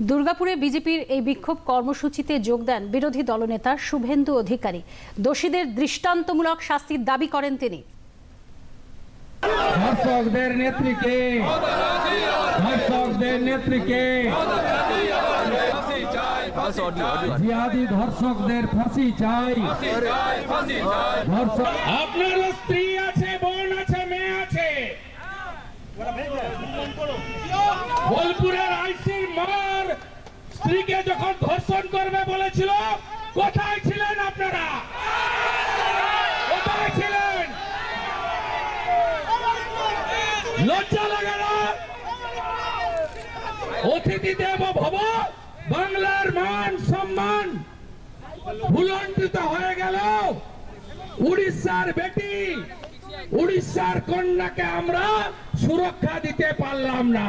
দুর্গাপুরে বিজেপির এই বিক্ষোভ কর্মসূচিতে যোগ দেন বিরোধী দলনেতা শুভেন্দু অধিকারী। দোষীদের দৃষ্টান্তমূলক শাস্তির দাবি করেন তিনি। বোলপুরের আইসির মার স্ত্রীকে যখন ধর্ষণ করবে বলেছিল, কোথায় ছিলেন আপনারা? কোথায় ছিলেন? লজ্জা লাগে না? অতিথি দেব ভব, বাংলার মান সম্মান ভুলণ্ঠিত হয়ে গেল উড়িষ্যার বেটি, উড়িষ্যার কন্যাকে আমরা সুরক্ষা দিতে পারলাম না।